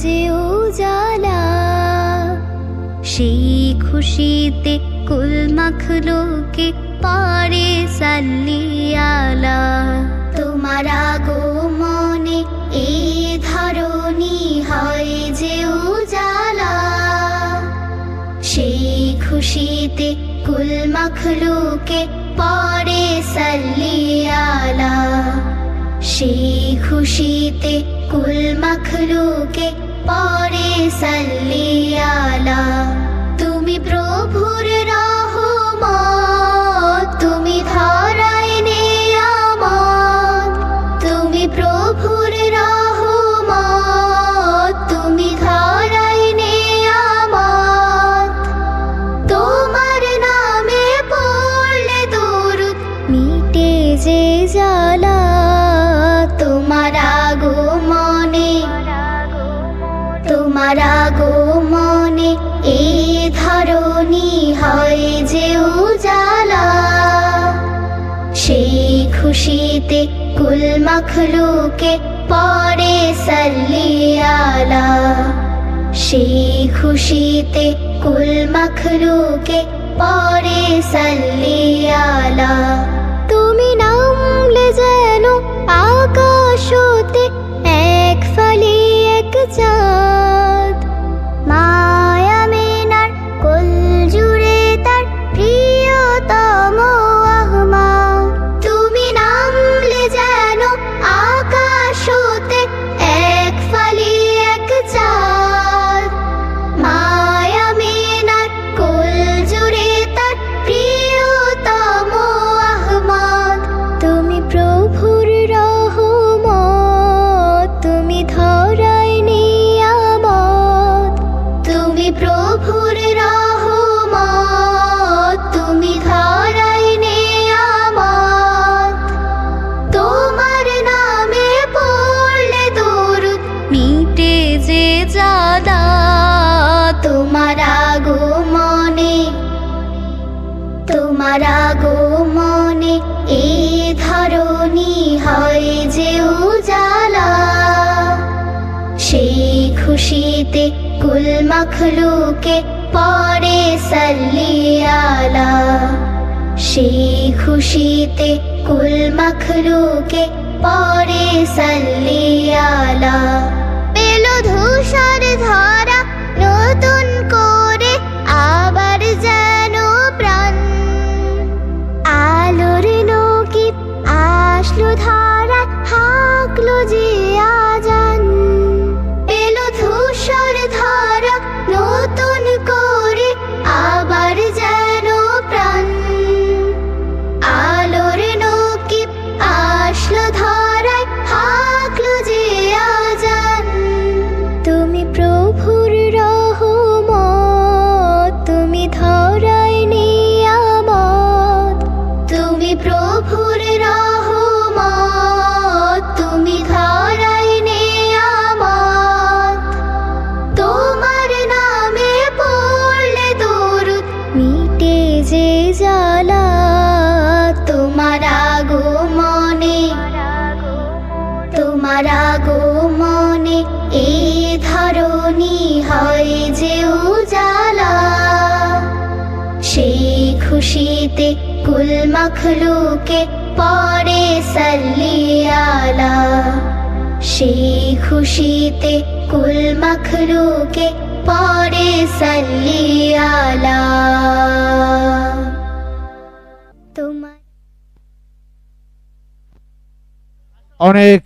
যে উজালা, সেই খুশিতে কুল মখলুকে পারে সাল্লিয়ালা তোমার আগমনে এই ধরণী হয় যে উজালা, সেই খুশিতে কুল মখলুকে পরে সাল্লিয়ালা সেই খুশিতে কুল মখলুকে পরে সাল্লিয়ালা তুমি প্রভুর রহমত তোমার মনে এই ধরণী হয় যে উজালা। সেই খুশিতে কুল মখলুকে পরে সাল্লিয়ালা সেই খুশিতে কুল মখলুকে পরে সাল্লিয়ালা তোমার আগমনে এই ধরণী হয় যে উজালা। সেই খুশিতে কুল মখলুকে পরে সাল্লিয়ালা সেই খুশিতে কুল মখলুকে পরে সাল্লিয়ালা তোমার মনে এই ধরণী হয় যে উজালা। সেই খুশিতে কুল মখলুকে পরে সাল্লিয়ালা সেই খুশিতে কুল মখলুকে পরে সাল্লিয়ালা অনেক